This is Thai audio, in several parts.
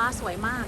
้าสวยมาก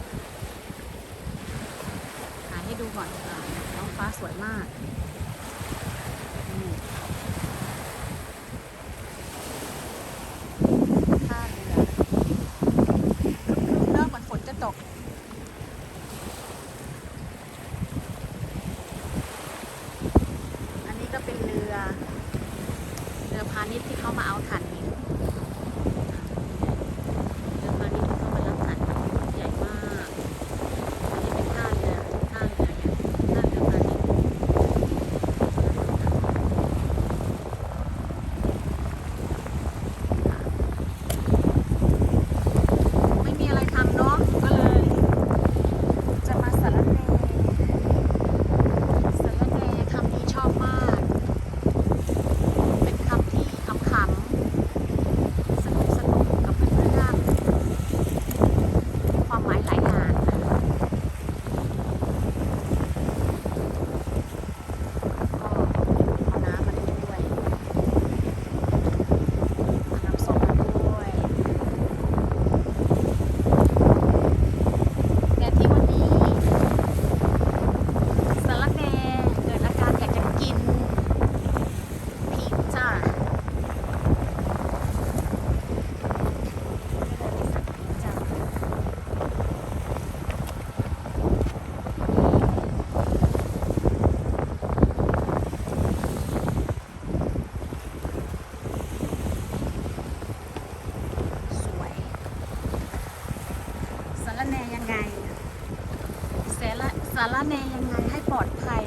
ารแนยังไงให้ปลอดภัย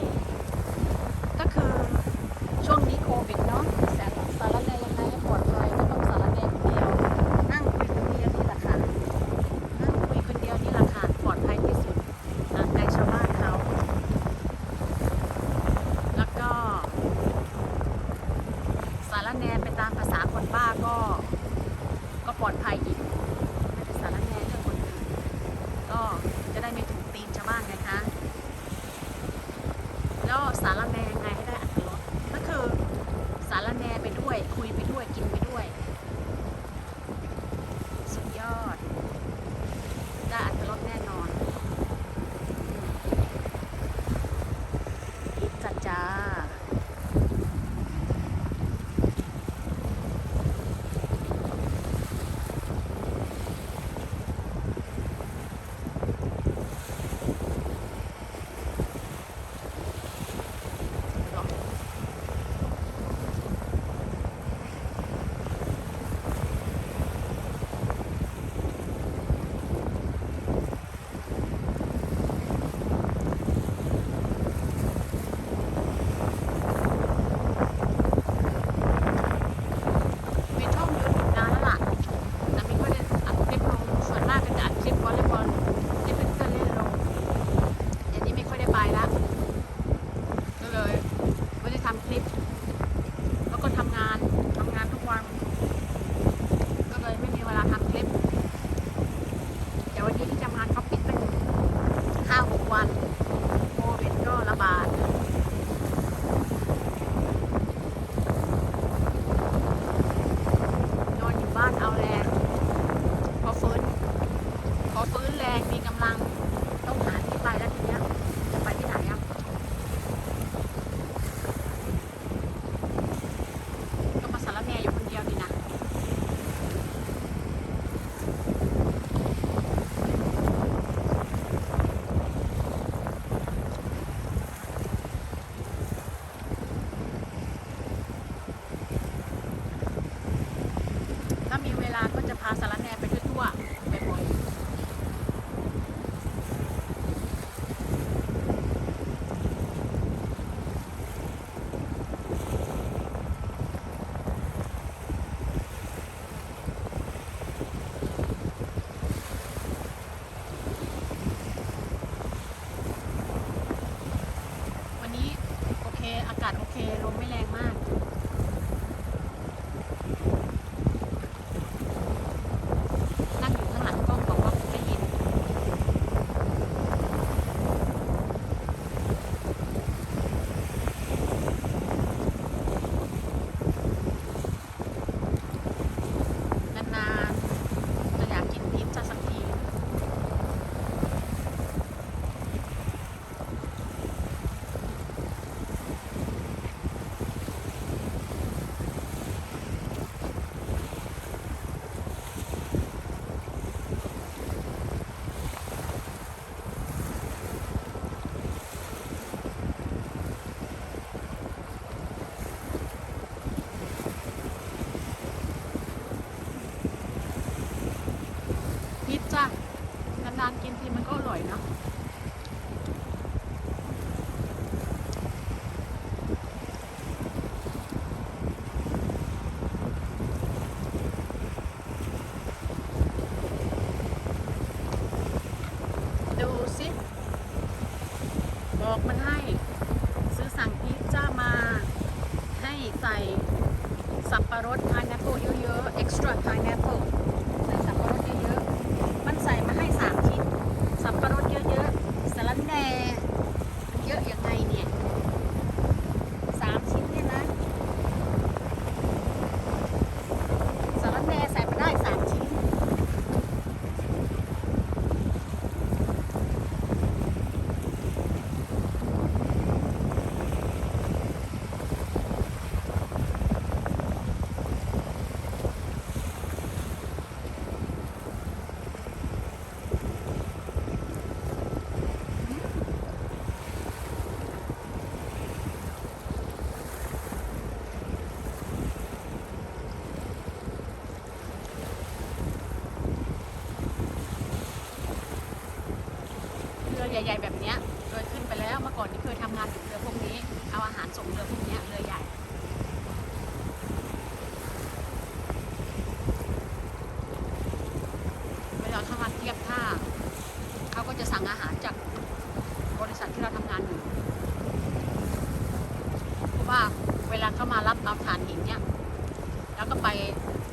effort รือใหญ่ๆแบบเนี้ยเคยขึ้นไปแล้วเมื่อก่อนที่เคยทำงานอยู่เรือพวกนี้ เอาอาหารส่งเรือพวกเนี้ยเรือใหญ่เวลาถ้ามาเทียบท่าเขาก็จะสั่งอาหารจากบริษัทที่เราทำงานอยู่เพราะว่าเวลาเขามารับเอาถ่านหินเนี่ยแล้วก็ไป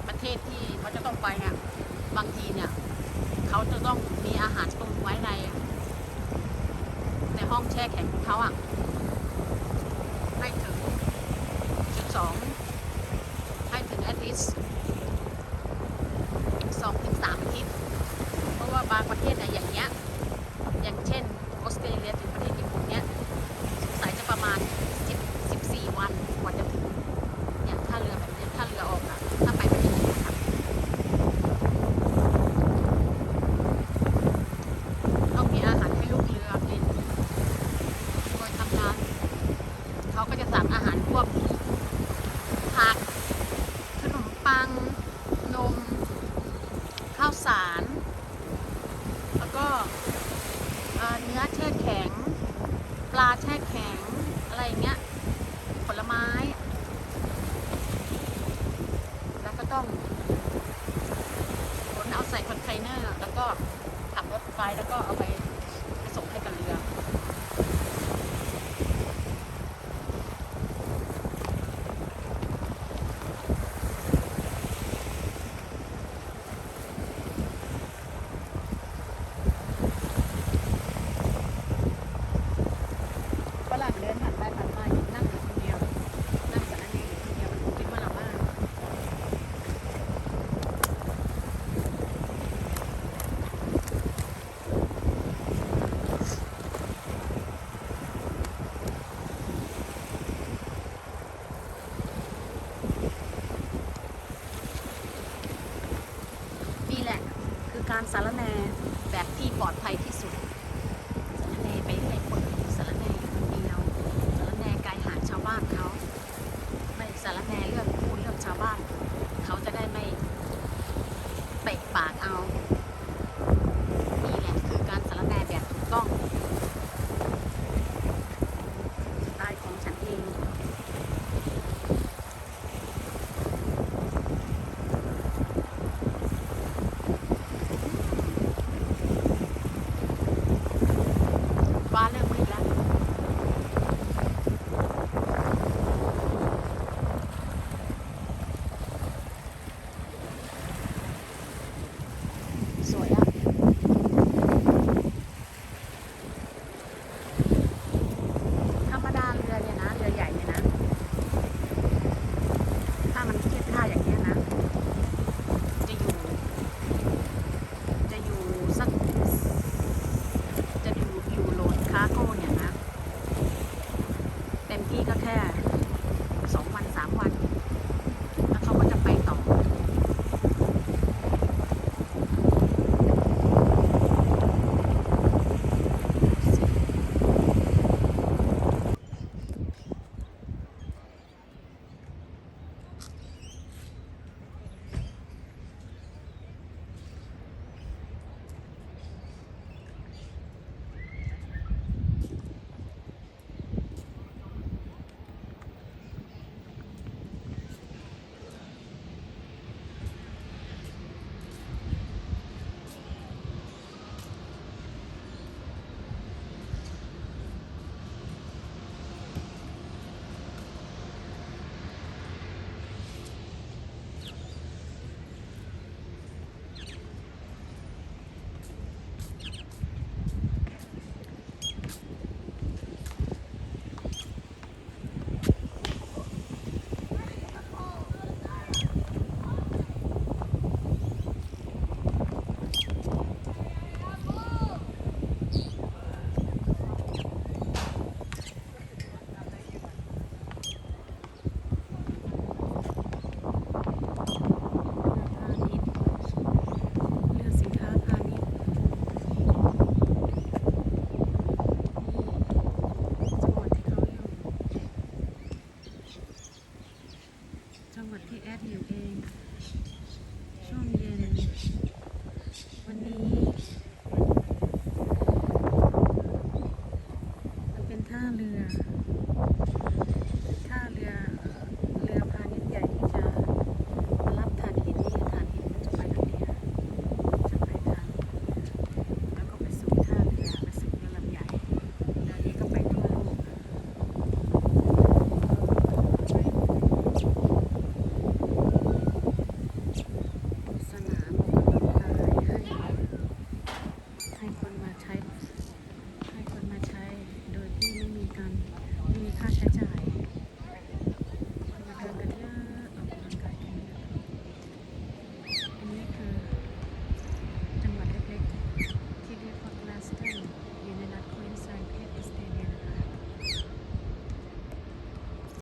ประเทศที่เขาจะต้องไปเนี่ยบางทีเนี่ยเขาจะต้องมีอาหารตุนไว้ใน แช่แข็งของเขาอะ ให้ถึงจุดสองให้ถึง at least สองถึงสามอาทิตย์เพราะว่าบางประเทศเนี่ยอย่างเงี้ย อย่างเช่นออสเตรเลียถึงประเทศญี่ปุ่นเนี้ยสงสัยจะประมาณ10 14 วันกว่าจะถึง เนี่ยถ้าเรือแบบเนี้ยถ้าเรือออกอะถ้าไปประเทศญี่ปุ่นอะต้องมีอาหารให้ลูกเรือกินโดยทำงาน เขาก็จะสั่งอาหารพวกผัก ขนมปัง นม ข้าวสาร แล้วก็ เนื้อแช่แข็ง ปลาแช่แข็ง อะไรอย่างเงี้ย ผลไม้ แล้วก็ต้องขนเอาใส่คอนเทนเนอร์ แล้วก็ขับรถไฟแล้วก็เอาไป การสารแนแบบที่ปลอดภัยที่สุด